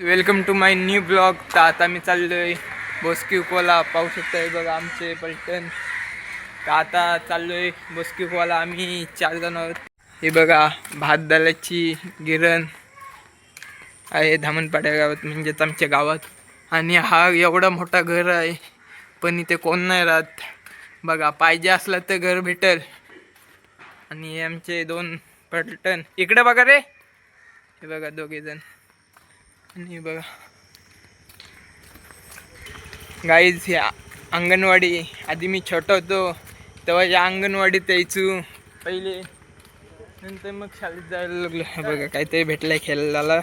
Welcome to my new blog तर आता मी चाललोय बोस्किवकोला पाहू शकताय बघा आमचे पलटण. तर आता चाललोय बोस्किवकोला आम्ही चार जण आहोत. हे बघा भात दालाची गिरण आहे धामणपाड्या गावात म्हणजेच आमच्या गावात. आणि हा एवढा मोठा घर आहे पण इथे कोण नाही राहत. बघा पाहिजे असलं तर घर भेटल. आणि आमचे दोन पलटण. इकडे बघा रे. हे बघा दोघे जण आणि बघा. गाईज ह्या अंगणवाडी आधी मी छोटा होतो तेव्हा या अंगणवाडीत यायचो. पहिले नंतर मग शाळेत जायला लागलो. बघा काहीतरी भेटलंय खेळायला.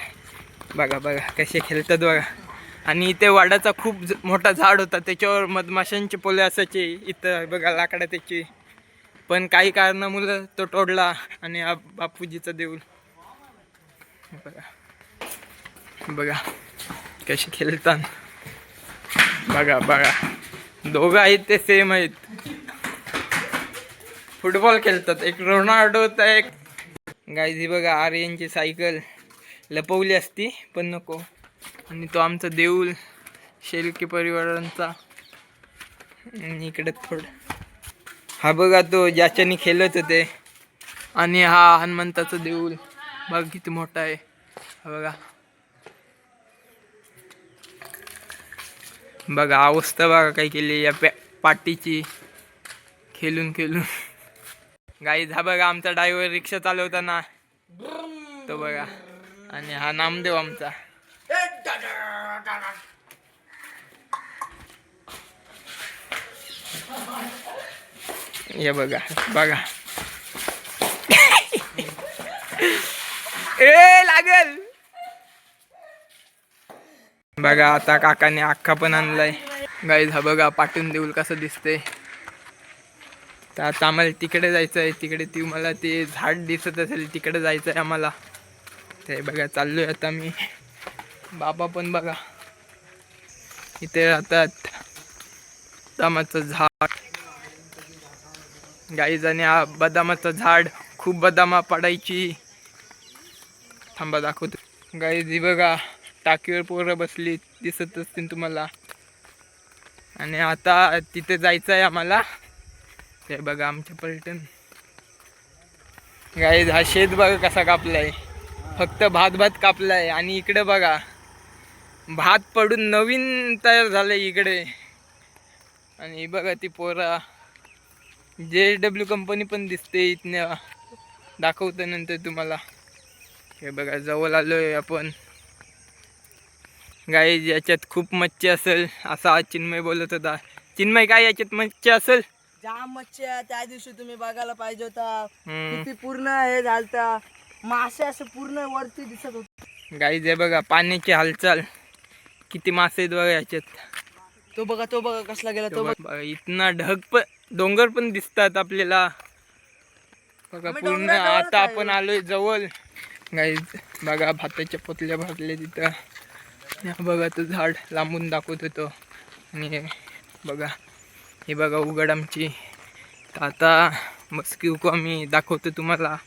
बघा बघा कसे खेळतात बघा. आणि इथे वाडाचा खूप मोठा झाड होता. त्याच्यावर मधमाशांचे पोले असायचे. इथं बघा लाकडा त्याची पण काही कारणामुळं तो तोडला आणि बापूजीचा देऊळ बघा. बघा. कसे खेळतात. बघा बघा. दोघं आहेत ते सेम आहेत. फुटबॉल खेळतात. एक रोनाल्डो तर एक गायझी बघा आर्यनची सायकल लपवली असती पण नको. आणि तो आमचा देऊळ शेलके परिवारांचा. आणि इकडे थोडं. हा बघा तो ज्याच्याने खेळत होते. आणि हा हनुमंताचा देऊळ बघ किती मोठा आहे. हा बघा. बघा अवस्था बघा काय केली या पॅ पाटीची खेळून खेळून. गाई हा बघा आमचा ड्रायव्हर रिक्षा चालवताना. तो बघा. आणि हा नामदेव आमचा. हे बघा बघा. ए लागल. बघा आता काकाने अख्खा पण आणलाय. गाईज हा बघा पाठवून देऊल कसं दिसते तर आता आम्हाला तिकडे जायचं आहे तिकडे ती मला ते झाड दिसत असेल तिकडे जायचं आहे आम्हाला. ते बघा चाललोय आता मी. बाबा पण बघा. इथे राहतात. बदामाचं झाड. गाईज आणि हा बदामाचं झाड खूप बदामा पडायची. थांबा दाखवतो. गाईज ही बघा. टाकीवर पोरं बसली दिसत असतील तुम्हाला. आणि आता तिथे जायचं आहे आम्हाला. ते बघा आमच्या पलटण. गाईज हा शेत बघा कसा कापलाय. फक्त भात भात कापलाय. आणि इकडे बघा भात पडून नवीन तयार झालंय इकडे. आणि बघा ती पोरा. जे डब्ल्यू कंपनी पण दिसते इथनं. दाखवतं नंतर तुम्हाला. हे बघा जवळ आलोय आपण. गाई याच्यात खूप मच्छी असेल असा आज चिन्मय बोलत होता. चिन्मय काय याच्यात मच्छी असेल? जाम मच्छी आहे त्या दिवशी तुम्ही बघायला पाहिजे होता. किती पूर्ण हे झालता. मासे असे पूर्ण वरती दिसत होते. गाई जे बघा पाण्याची हालचाल. किती मासे आहेत बघा याच्यात. तो बघा तो बघा कसला गेला तो बघ. इतना ढग पण डोंगर पण दिसतात आपल्याला. बघा पूर्ण आता. आपण आलोय जवळ. गाई बघा भाताच्या पोतल्या भरल्या तिथं. बघा तो झाड लांबून दाखवत होतो. आणि बघा हे बघा उघड आमची. आता बसकी उकू आम्ही दाखवतो तुम्हाला.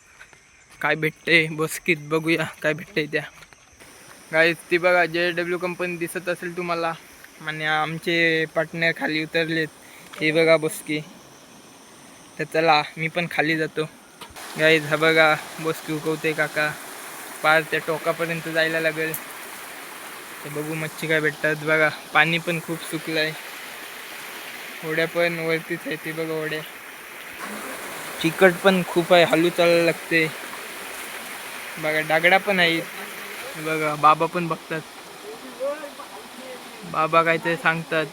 काय भेटते बसकीत बघूया काय भेटते त्या. गाईज ती बघा जे डब्ल्यू कंपनी दिसत असेल तुम्हाला. आणि आमचे पार्टनर खाली उतरलेत. हे बघा बसकी. तर चला मी पण खाली जातो. गाईज हा बघा बसकी उकवते काका. पार त्या टोकापर्यंत जायला लागेल. ते बघू मच्छी काय भेटतात. बघा पाणी पण खूप सुकलं आहे होड्या पण वरतीच आहे ते बघा होड्या चिकट पण खूप आहे हलू चालायला लागते. बघा डागडा पण आहेत बघा बाबा पण बघतात. बाबा काहीतरी सांगतात.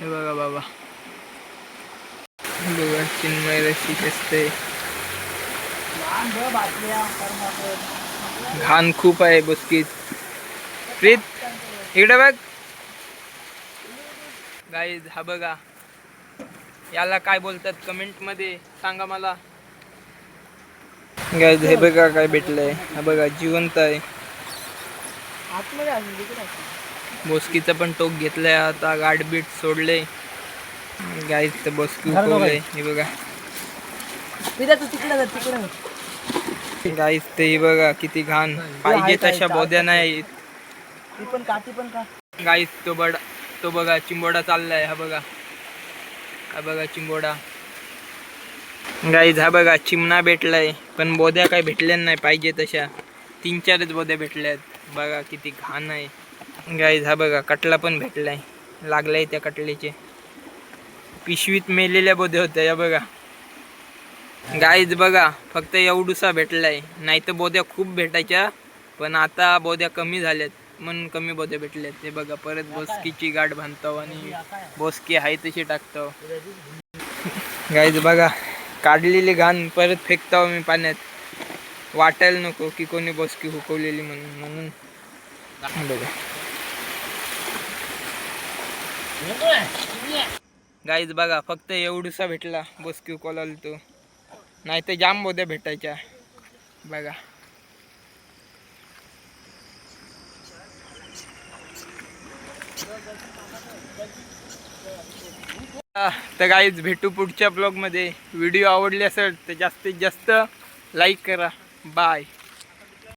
हे बघा बाबा. बघा चिन्मय रशी असते घाण खूप आहे बसकीत. प्रीत इकडे बघ. गाईज हा बघा. याला काय बोलतात कमेंटमध्ये सांगा मला. गाईज हे बघा काय भेटलंय. हा बघा जिवंत आहे. बोसकीचं पण टोक घेतलंय. आता गाडबीट सोडले. गाईज तर बोसकी उकवलंय हे बघा. तिथे तू बघा किती घाण. पाहिजे तशा बोद्या नाही. ती पण काठी पण का? गाईस तो बडा तो बघा चिंबोडा चाललाय हा बघा. हा बघा चिंबोडा. गाईज हा बघा चिमणा भेटलाय. पण बोद्या काय भेटल्या नाही पाहिजे तशा. तीन चारच बोद्या भेटल्यात. बघा किती घाण आहे. गाईज हा बघा कटला पण भेटलाय. लागलाय त्या कटलेचे. पिशवीत मेलेल्या बोद्या होत्या या बघा. गाईज बघा फक्त एवढूसा भेटलाय. नाही तर बोद्या खूप भेटायच्या पण आता बोद्या कमी झाल्यात. म्हणून कमी बोद्या भेटल्यात ते बघा परत बोसकीची गाठ बांधतो आणि बोसकी आहे तशी टाकतो. गाईज बघा काढलेली घाण परत फेकतो मी पाण्यात. वाटायला नको की कोणी बोसकी हुकवलेली म्हणून म्हणून. बघा. गाईज बघा फक्त एवढूसा भेटला बोसकी हुकवला तो. नाही तर जाम बोद्या भेटायच्या. बघा. तर गाईज भेटू पुढच्या ब्लॉगमध्ये व्हिडिओ आवडले असेल तर जास्तीत जास्त लाईक करा. बाय